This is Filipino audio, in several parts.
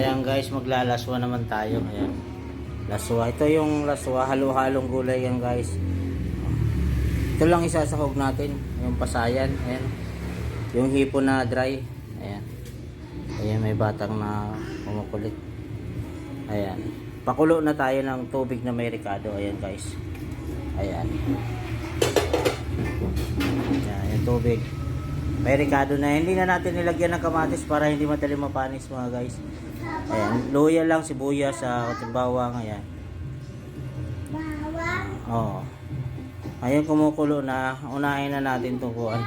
Ayan guys, maglalaswa naman tayo. Ayan. Laswa. Ito yung laswa. Halo-halong gulay yan guys. Ito lang isasahog natin. Yung pasayan. Ayan. Yung hipo na dry. Ayan. Ayan, may batang na kumukulit. Ayan. Pakulo na tayo ng tubig na may ricado. Ayan guys. Ayan. Ayan, yung tubig. May ricado na. Hindi na natin nilagyan ng kamatis para hindi madali mapanis mga guys. Ayan. Luya lang, sibuyas, sa katimbawang. Ayan. Bawang. Oo. Ayun kumukulo na. Unahin na natin itong kuhan.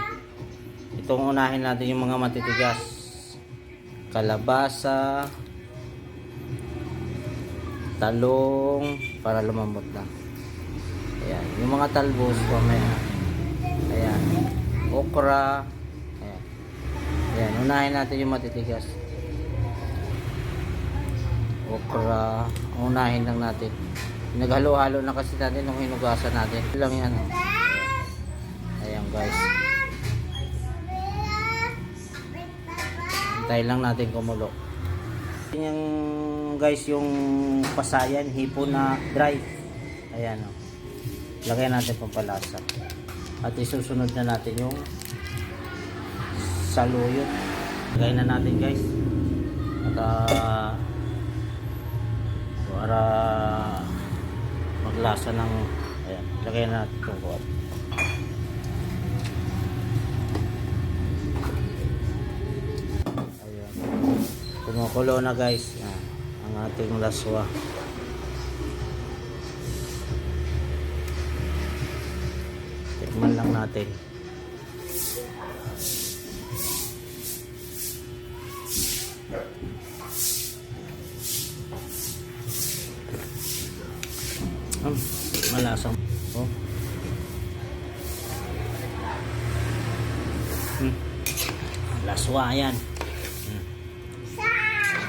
Itong unahin natin yung mga matitigas. Kalabasa. Talong. Para lumambot lang. Ayan. Yung mga talbos. Mamaya. Ayan. Okra. Unahin natin yung matitigas. Okra. Unahin lang natin. Naghalo-halo na kasi natin nung hinugasan natin. Ito lang yan. oh. Ayan guys. Hintayin lang natin kumulo. Yung guys yung pasayan, hipo na dry. Ayan o. Lagyan natin pampalasa. At isusunod na natin yung saluyot. Lagyan na natin guys. At ah, para maglasa ng ayan, lagyan natin itong kuwan. Ayan. Kumukulo na guys. Yan, ang ating laswa. Tikman lang natin. Um, malasang. Oh. Hmm. Laswa yan. Hmm. Yan.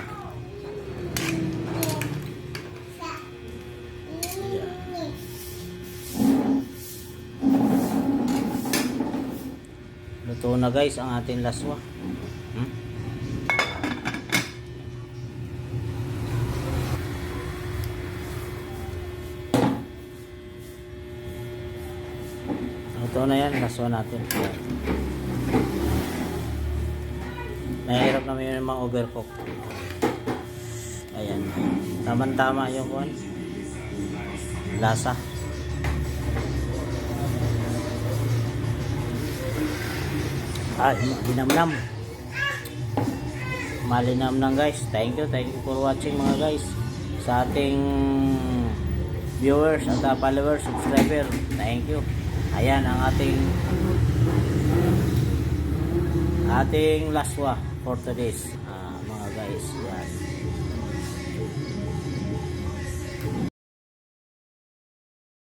Luto na guys ang ating laswa. Hmm? Luto na yan, laswa natin. Ayan. Mahirap naman yun yung mga overcook. Ayan. Tama-tama yung kuhan. Lasa. Ah, dinamnam. Malinamnam guys. Thank you, thank you for watching mga guys. Sa ating viewers at uh, followers, subscriber. Thank you. Ayan ang ating ating laswa for today's ah, mga guys. Yan.